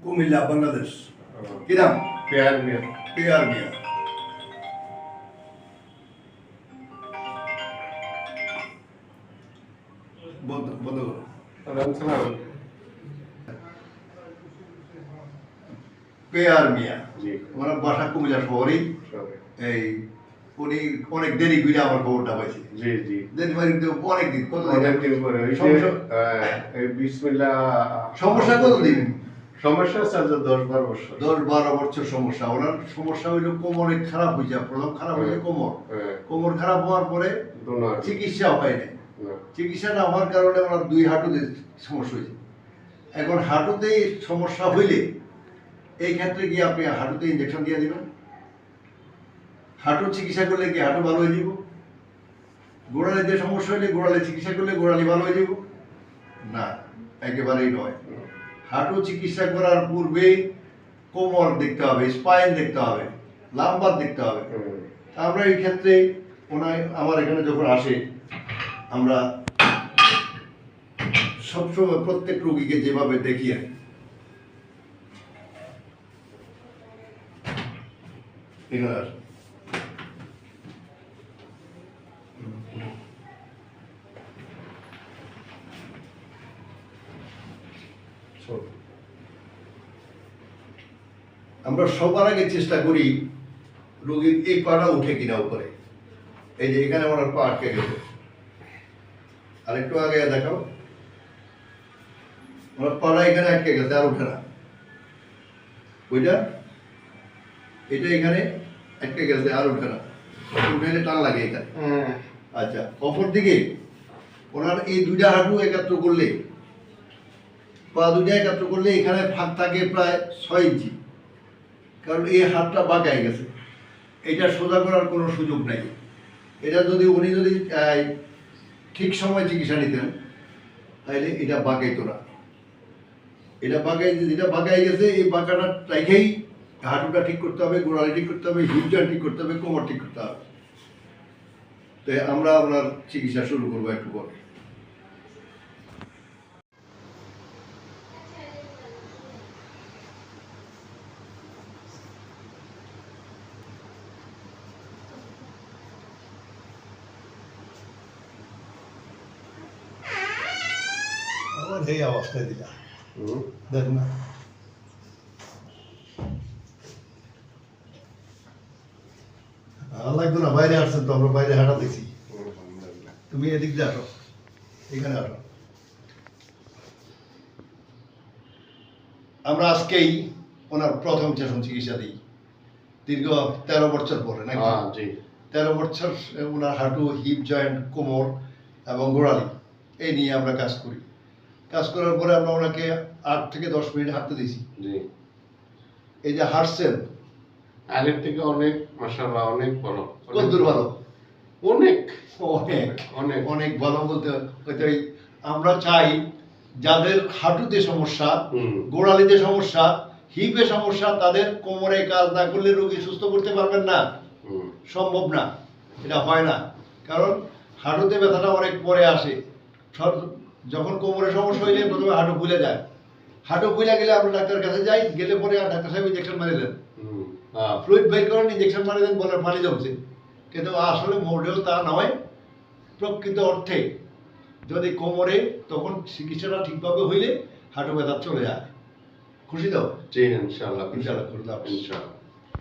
কুমিল্লা বাংলাদেশ। কি নাম? পেয়ার মিয়া। পেয়ার মিয়া। বন্ধ বন্ধ করো। পেয়ার মিয়া। জি। ওনার বাসা কুমিল্লা শহরেই। এই উনি অনেক দেরি করে আমার খবরটা পাইছে। জি জি। দেরি কিন্তু অনেক দিন কত দিন? সমস্যা- এই বিসমিল্লা সমস্যা আছে দশ বারো বছর। দশ বারো বছর সমস্যা। ওনার সমস্যা হইল কোমরে খারাপ হয়েছে প্রথম খারাপ হয়েছে কোমর। হ্যাঁ। কোমর খারাপ হওয়ার পরে চিকিৎসা হয় নাই। চিকিৎসা না হওয়ার কারণে ওনার দুই হাঁটুতে সমস্যা হয়েছে এখন হাঁটুতে সমস্যা হইলে এই ক্ষেত্রে গিয়ে আপনি হাঁটুতে ইঞ্জেকশন দিয়ে দিবেন। হাঁটু চিকিৎসা করলে কি হাঁটু ভালো হয়ে যাব? গোড়ালিতে যে সমস্যা হইলে গোড়ালি চিকিৎসা করলে গোড়ালি ভালো হয়ে যাব? না একেবারেই নয়। হাঁটু চিকিৎসা করার পূর্বে কোমর দেখতে হবে স্পাইন দেখতে হবে লাম্বার দেখতে হবে। আমরা এই ক্ষেত্রে ওনার আমার এখানে যখন আসে আমরা সবসময় প্রত্যেক রোগীকে যেভাবে দেখি আর। আমরা সবার আগে চেষ্টা করি রোগীর এই পাটা উঠে কিনা উপরে। এই যে এখানে ওনার পা আটকে গেছে। আর একটু আগে দেখাও। ওনার পাড়া এখানে আটকে গেছে আর উঠে না। ওইটা এটা এখানে আটকে গেছে আর উঠে না। উঠে টান লাগে এটা। হ্যাঁ। আচ্ছা অপর দিকে ওনার এই দুইটা হাঁটু একাত্র করলে পা দুইটা একাত্র করলে এখানে ফাঁক থাকে প্রায় ছয় ইঞ্চি। কারণ এই হাতটা বাঁকায় গেছে। এটা সোজা করার কোনো সুযোগ নাই। এটা যদি উনি যদি ঠিক সময় চিকিৎসা নিতেন, তাহলে এটা বাঁকাইতো না। এটা বাঁকাই, যেটা বাঁকাই গেছে, এই বাঁকাটা রেখেই হাঁটুটা ঠিক করতে হবে, গোড়ালি ঠিক করতে হবে, হিপটা ঠিক করতে হবে, কোমর ঠিক করতে হবে। তো আমরা আপনার চিকিৎসা শুরু করব একটু পরে। আবার এই অবস্থায় দিলা। দেখ না। লাগতো না বাইরে আসছেন তো আমরা বাইরে হাঁটা দেখছি। তুমি এদিক দিয়ে আসো এখানে আসো। আমরা আজকেই ওনার প্রথম সেশন চিকিৎসা দিই। দীর্ঘ তেরো বছর পরে নাকি? হ্যাঁ, জি। তেরো বছর ওনার হাঁটু হিপ জয়েন্ট কোমর এবং গোড়ালি এই নিয়ে আমরা কাজ করি। কাজ করার পরে আমরা ওনাকে আট থেকে দশ মিনিট হাঁটতে দিয়েছি। এই যে হাঁটছেন আগের থেকে অনেক মাশাআল্লাহ অনেক ভালো। কত দূর ভালো? অনেক। অনেক। অনেক। অনেক ভালো বলতে হয়তো আমরা চাই যাদের হাঁটুতে সমস্যা। গোড়ালিতে সমস্যা হিপে সমস্যা তাদের কোমরে কাজ না করলে রোগী সুস্থ করতে পারবেন না। সম্ভব না। এটা হয় না। কারণ হাঁটুতে ব্যথাটা অনেক পরে আসে। সব- যখন কোমরে সমস্যা হয়ে যায় প্রথমে হাঁটু ফুলে যায়। হাঁটু ফুলে গেলে আমরা ডাক্তারের কাছে যাই গেলে পরে আর ডাক্তার সাহেব ইঞ্জেকশন মারি দেন। ফ্লুইড বের করেন ইঞ্জেকশন মারি দেন বলে পানি জমছে কিন্তু আসলে মোটেও তা নয় প্রকৃত অর্থে যদি কোমরে তখন চিকিৎসাটা ঠিকভাবে হইলে হাঁটু ব্যথা চলে যায়। খুশি তো? জি খুদা হাফেজ। ইনশাআল্লাহ।